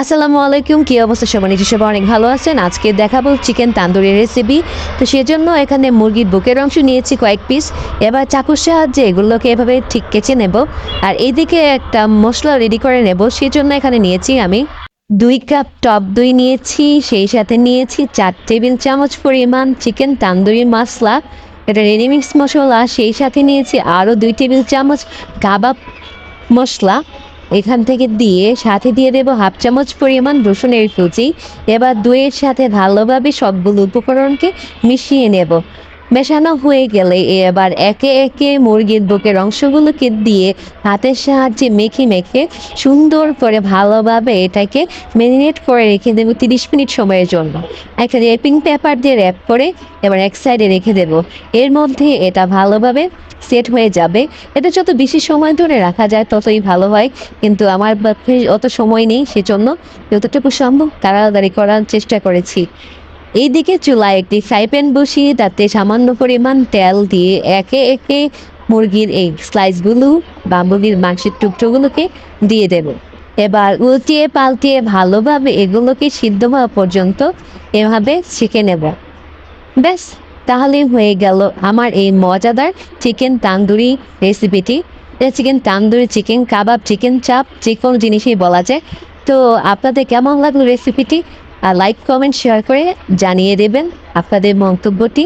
আসসালামু আলাইকুম, কি অবস্থা সবাই নিশ্চয়ই সবাই অনেক ভালো আছেন। আজকে দেখাবো চিকেন তান্দুরি রেসিপি তো সেজন্য এখানে মুরগির বুকের অংশ নিয়েছি কয়েক পিস এবার চাকুর সাহায্যে এগুলোকে এভাবে ঠিক কেচে নেব। আর এইদিকে একটা মশলা রেডি করে নেব। সেজন্য এখানে নিয়েছি আমি দুই কাপ টপ দই নিয়েছি। সেই সাথে নিয়েছি চার টেবিল চামচ পরিমাণ চিকেন তান্দুরি মশলা। এটা রেডিমিক্স মশলা। সেই সাথে নিয়েছি আরও দুই টেবিল চামচ কাবাব মশলা। এখান থেকে দিয়ে সাথে দিয়ে দেব হাফ চামচ পরিমাণ রসুনের কুচি। এবার দইয়ের সাথে ভালোভাবে সবগুলো উপকরণকে মিশিয়ে নেব। মেশানো হয়ে গেলে এবার একে একে মুরগির বুকের অংশগুলোকে দিয়ে হাতের সাহায্যে মেখে মেখে সুন্দর করে ভালোভাবে এটাকে ম্যারিনেট করে রেখে দেবো তিরিশ মিনিট সময়ের জন্য। একটা র্যাপিং পেপার দিয়ে র্যাপ করে এবার এক সাইডে রেখে দেব। এর মধ্যে এটা ভালোভাবে সেট হয়ে যাবে। এটা যত বেশি সময় ধরে রাখা যায় ততই ভালো হয়। কিন্তু আমার অত সময় নেই, সেজন্য যতটুকু সম্ভব তাড়াতাড়ি করার চেষ্টা করেছি। এইদিকে চুলায় একটি ফ্রাই প্যান বসিয়ে তাতে সামান্য পরিমাণ তেল দিয়ে একে একে মুরগির এই স্লাইসগুলো বা মুরগির মাংসের টুকরোগুলোকে দিয়ে দেব। এবার উল্টিয়ে পাল্টিয়ে ভালোভাবে এগুলোকে সিদ্ধ হওয়া পর্যন্ত এভাবে শিখে নেব। ব্যাস, তাহলে হয়ে গেল আমার এই মজাদার চিকেন তান্দুরি রেসিপিটি। Chicken tandoori, chicken kebab, chicken chaap, যে কোনো জিনিসই বলা যায়। তো আপনাদের কেমন লাগল রেসিপিটি? লাইক কমেন্ট শেয়ার করে জানিয়ে দেবেন আপনাদের মন্তব্যটি।